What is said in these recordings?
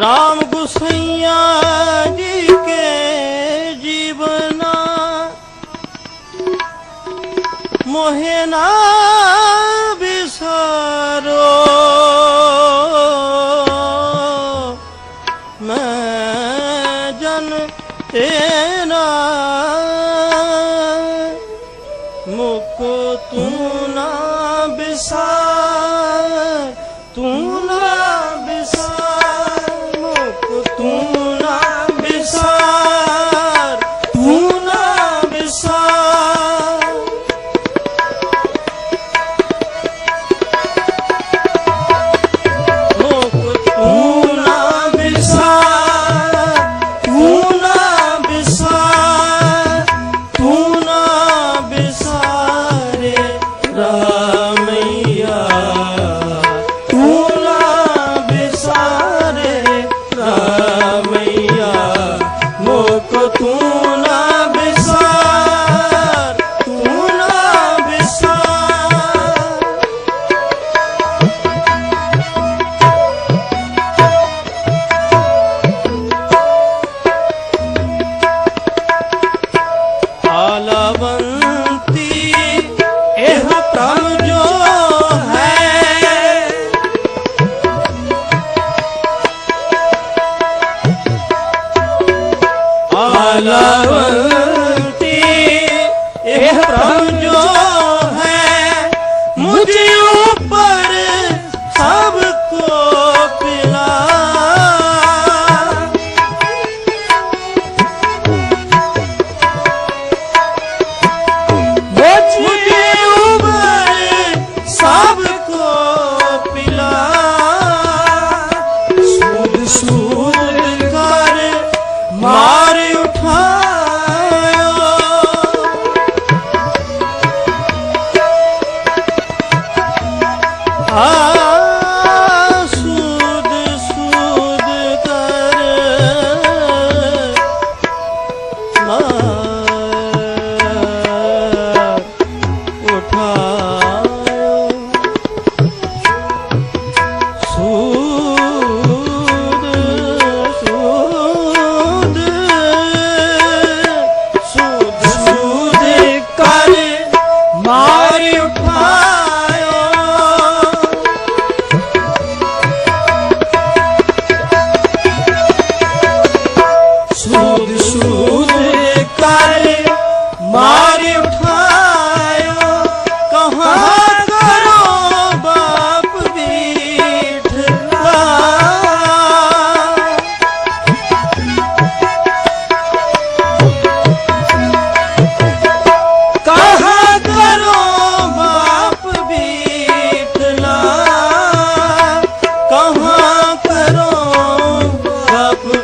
ਰਾਮ ਗੁਸਈਆ ਜੀ ਕੇ ਜੀਵਨਾ ਮੋਹਿ ਨਾ ਬਿਸਰੋ ਮੈਂ ਜਨ ਤੂੰ ਨਾ ਬਿਸਾਰ ਤੂੰ ਲਾਵਨ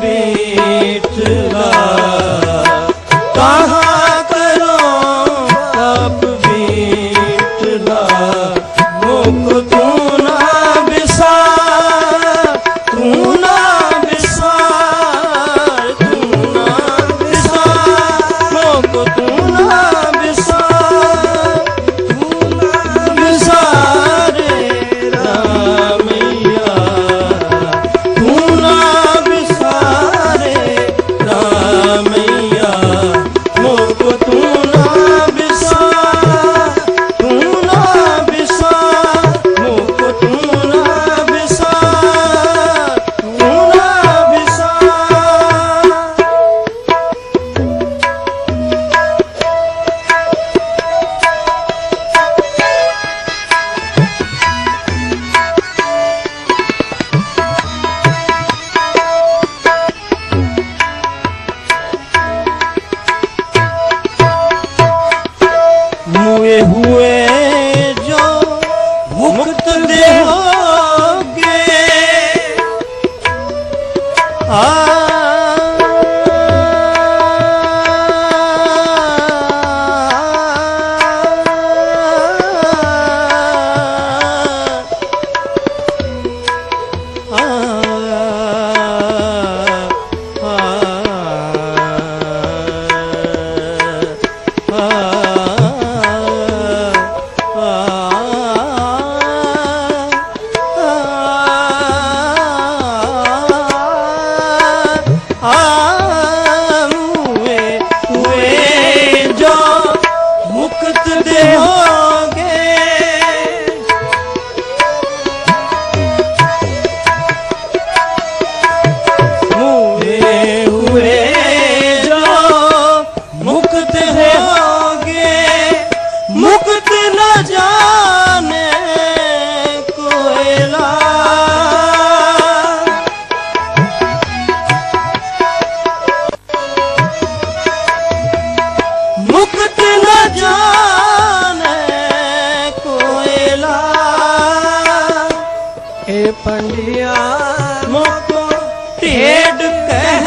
be. ਪੰਡਿਆ ਮੋਕੋ ਢੇਡ ਕਹਿ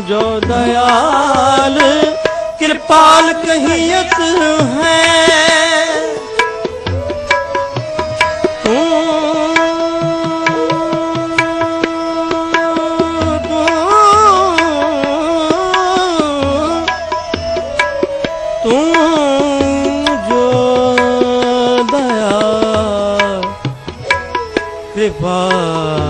जो दयाल कृपाल कहियत है कृपा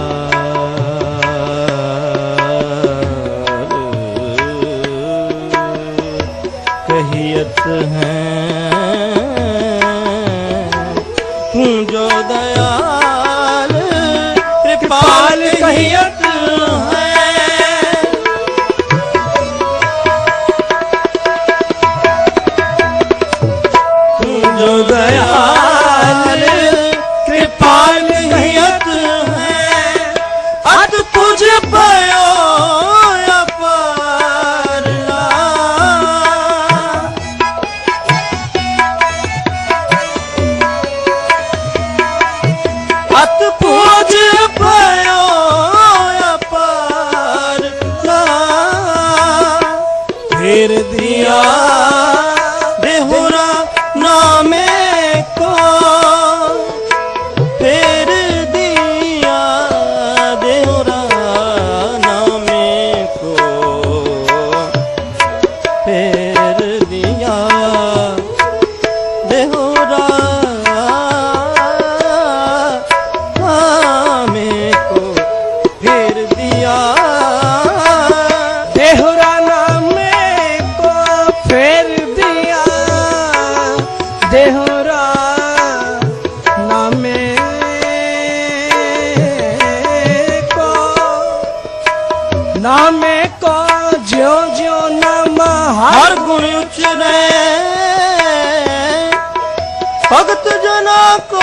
ਚਰੇ ਭਗਤ ਜਨਾ ਕੋ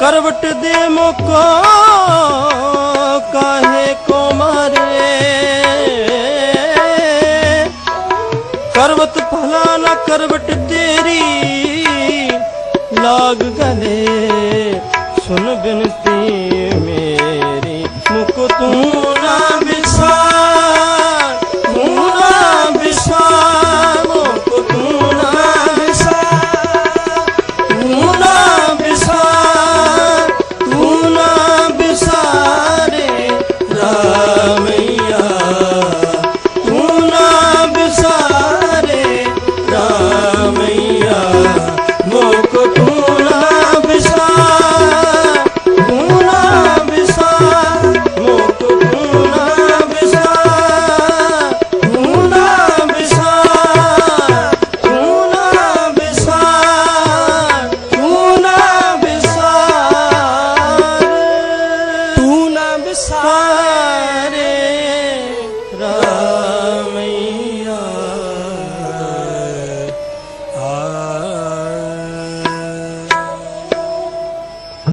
ਕਰਵਟ ਦੇ ਮੁਕੋ ਕਾਹੇ ਕੋ ਮਾਰੇ ਕਰਵਤ ਭਲਾ ਨਾ ਕਰਵਟ ਤੇਰੀ ਲਾਗ ਗਲੇ ਸੁਨ ਬਿਨਤੀ ਮੇਰੀ ਮੁਕ ਤੂੰ ਨਾ